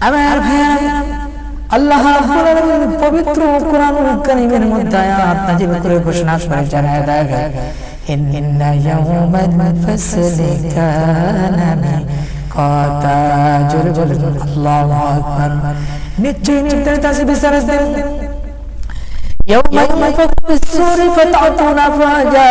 আমার ভাইয়েরা আল্লাহ রাব্বুল আলামিন পবিত্র কোরআনুল কারীমের মধ্যে আয়াত নাযিল করে ঘোষণা করে জানায় দেয় ইন্না ইয়াউমাল ফাসলি কানা মিকাতা জোরে বলুন আল্লাহু আকবার নিশ্চয়ই নির্ধারিত আছে বিচারের দিন يوم ينفخ في الصور فتعطون أفواجا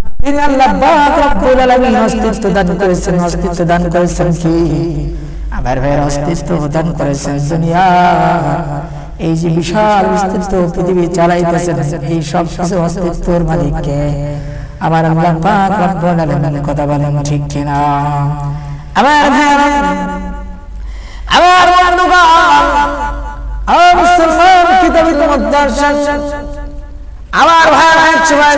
তিনি আল্লাহ পাক রব্বুল আলামিন অস্তিত্ব দান করেছেন, অস্তিত্ব দান করেছেন কি? আমার ভাইয়ের অস্তিত্ব দান করেছেন দুনিয়া। এই যে বিশাল অস্তিত্ব পৃথিবী চালাইতেছেন, এই সব অস্তিত্বর আমার আল্লাহ পাক রব্বুল আলামিন কথা বলেন ঠিক কিনা? আমার ভাইয়েরা, আমার বন্ধুগণ মুসলমান কিতাবের মধ্যে আমার এক সময়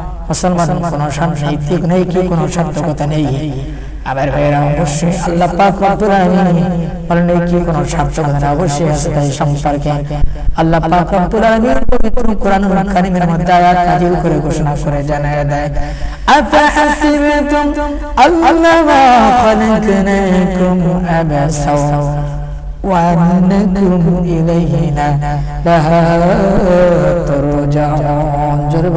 মুসলমান কোনো সাংসারিক নেই কি কোনো সার্থকতা নেই আবার ভাইয়েরা অবশ্যই আল্লাহ পাক রব্বুল আলামিন বলেন এই কি কোনো সার্থকতা নেই অবশ্যই আছে তাই সম্পর্কে আল্লাহ পাক রব্বুল আলামিন পবিত্র কোরআনুল কারীমের মধ্যে আয়াত নাযিল করে ঘোষণা করে জানায় দেয় আফাহাসিবতুম আন্নামা খালাকনাকুম আবাসা وأنكم إلينا لا ترجعون جرب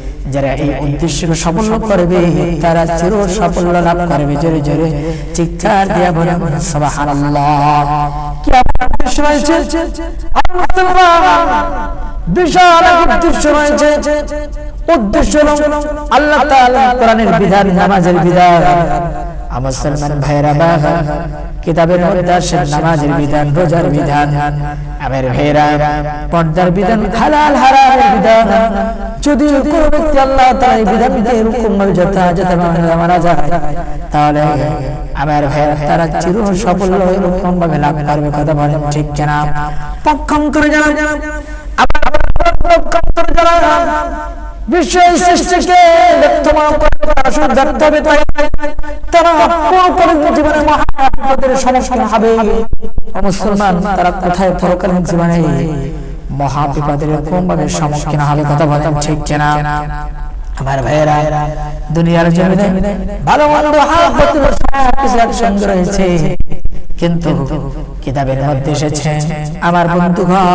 যারা এই উদ্দেশ্যকে সাফল্য করবে তারা চির সাফল্য লাভ করবে। জোরে জোরে চিৎকার দিয়া বলে সুবহানাল্লাহ। কি আমার উদ্দেশ্য রয়েছে বিশাল উদ্দেশ্য রয়েছে। উদ্দেশ্য আল্লাহ তাআলা কোরআনের বিধান নামাজের বিধান। আমার মুসলমান ভাইরা বা কিতাবের মধ্যে আছে নামাজের বিধান রোজার বিধান। আমার ভাইরা পর্দার বিধান হালাল হারামের বিধান। যদি কোনো ব্যক্তি আল্লাহ তাআলা এই বিধানকে এরকম ভাবে যথাযথ মানা যায় তাহলে আমার তারা চির সাফল্য এরকম ভাবে লাভ করবে কথা বলেন ঠিক কিনা পক্ষান্তরে যারা আবার যারা বিশ্ব সৃষ্টিকে আসলে দেখতে হবে তাই তারা পরকালীন জীবনে মহাবিপদের সম্মুখীন হবে। মুসলমান তারা কোথায় পরকালীন জীবনে মহাবিপদের এরকম ভাবে সম্মুখীন হবে কথা বলেন ঠিক কিনা? আমার ভাইয়েরা দুনিয়ার জমিনে ভালো মন্দ হাফত সব কিছু একসঙ্গে রয়েছে। কিন্তু কিতাবের মধ্যে এসেছে আমার বন্ধুগণ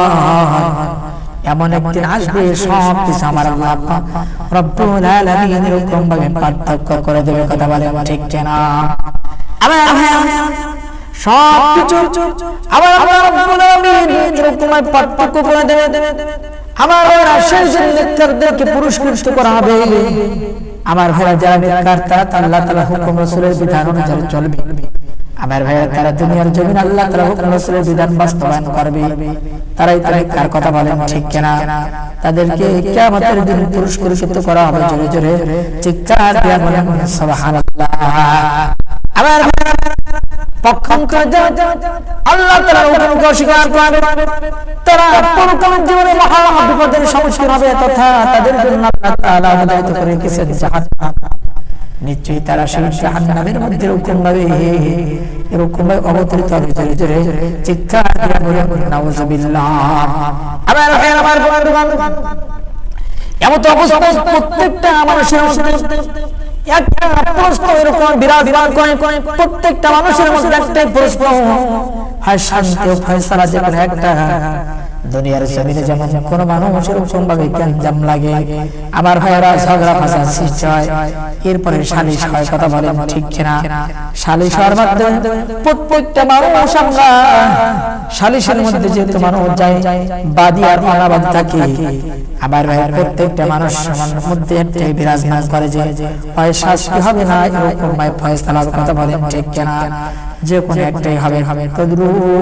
এমন একদিন আসবে সব কিছু আমার আল্লাহ রব্বুল ভাবে পার্থক্য করে দেবে কথা বলে ঠিক কিনা? আমার সব কিছু আমার আল্লাহ রব্বুল আলামিন এরকম পার্থক্য করে দেবে। আমার সেই নেককারদেরকে পুরস্কৃত করা হবে। আমার ভাইরা যারা নেককার তারা আল্লাহ তাআলা হুকুম রাসূলের বিধান অনুযায়ী চলবে। আমার ভাইরা তারা দুনিয়ার জমিন আল্লাহ তাআলা হুকুম রাসূলের বিধান বাস্তবায়ন করবে। তারাই তারাই কার কথা বলেন ঠিক কিনা? তাদেরকে কিয়ামতের দিন পুরস্কৃত করা হবে জোরে জোরে। চিৎকার দিয়া বলেন সুবহানাল্লাহ। আমার ভাইরা আল্লাহ তারা করে রেখেছেন জাহান্নাম। নিশ্চয়ই তারা সেই মধ্যে এরকম ভাবে এরকম ভাবে অবতরিত হবে, জোরে জোরে চিৎকার দিয়ে বলে আমার বন্ধুগণ মধ্যে একটা প্রশ্ন এরকম বিরাজমান প্রত্যেকটা মানুষের মধ্যে একটাই প্রশ্ন হয় শান্তি ফয়সালা যে একটা। দুনিয়ার জমিনে যেমন কোন মানুষের ভাবে গ্যাঞ্জাম লাগে আমার ভাইয়েরা ঝগড়া ফাসাদ সৃষ্টি হয় এরপরে সালিশ হয় কথা বলেন ঠিক কিনা? সালিশ হওয়ার মাধ্যমে প্রত্যেকটা মানুষ আমরা সালিশের মধ্যে যেহেতু মানুষ যায় বাদী আর অনাবাদ থাকে। ভাই প্রত্যেকটা মানুষ মধ্যে একটাই বিরাজমান করে যে হয় শাস্তি হবে না এরকম ভাই ফয়সালার কথা বলেন ঠিক কিনা? যে কোনো একটাই হবে হবে। তদ্রুপ